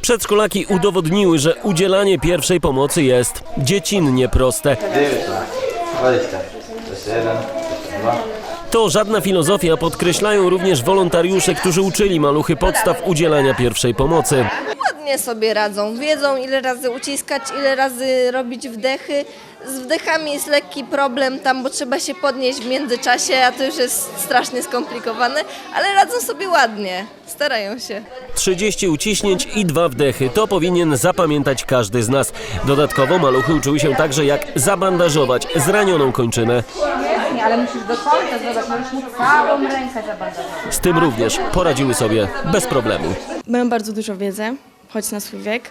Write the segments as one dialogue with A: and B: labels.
A: Przedszkolaki udowodniły, że udzielanie pierwszej pomocy jest dziecinnie proste.
B: 20. Jeszcze jeden, jeszcze dwa.
A: To żadna filozofia, podkreślają również wolontariusze, którzy uczyli maluchy podstaw udzielania pierwszej pomocy.
C: Ładnie sobie radzą. Wiedzą ile razy uciskać, ile razy robić wdechy. Z wdechami jest lekki problem tam, bo trzeba się podnieść w międzyczasie, a to już jest strasznie skomplikowane, ale radzą sobie ładnie. Starają się.
A: 30 uciśnięć i dwa wdechy. To powinien zapamiętać każdy z nas. Dodatkowo maluchy uczyły się także jak zabandażować zranioną kończynę.
D: Nie, ale musisz do końca zrobić, możesz mu całą rękę zabandażować.
A: Z tym również poradziły sobie bez problemu.
E: Mają bardzo dużo wiedzy, choć na swój wiek.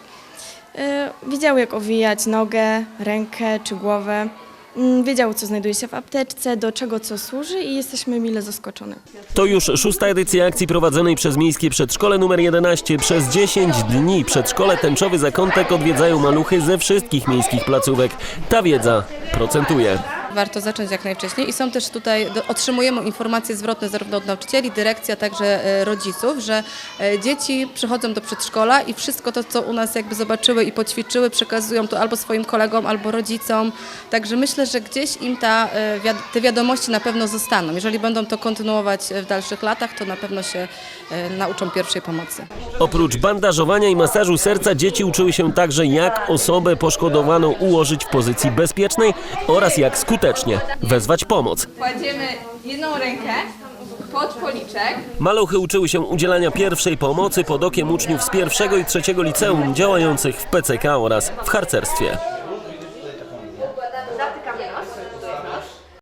E: E, Wiedziały, jak owijać nogę, rękę czy głowę. Mm, Wiedziały, co znajduje się w apteczce, do czego co służy i jesteśmy mile zaskoczone.
A: To już szósta edycja akcji prowadzonej przez Miejskie Przedszkole nr 11. Przez 10 dni przedszkole Tęczowy Zakątek odwiedzają maluchy ze wszystkich miejskich placówek. Ta wiedza procentuje.
F: Warto zacząć jak najwcześniej i są też tutaj, otrzymujemy informacje zwrotne zarówno od nauczycieli, dyrekcji, a także e, rodziców, że e, dzieci przychodzą do przedszkola i wszystko to, co u nas jakby zobaczyły i poćwiczyły, przekazują to albo swoim kolegom, albo rodzicom. Także myślę, że gdzieś im ta, e, te wiadomości na pewno zostaną. Jeżeli będą to kontynuować w dalszych latach, to na pewno się nauczą pierwszej pomocy.
A: Oprócz bandażowania i masażu serca dzieci uczyły się także jak osobę poszkodowaną ułożyć w pozycji bezpiecznej oraz jak skutecznie wezwać pomoc.
G: Kładziemy jedną rękę pod policzek.
A: Maluchy uczyły się udzielania pierwszej pomocy pod okiem uczniów z pierwszego i trzeciego liceum działających w PCK oraz w harcerstwie.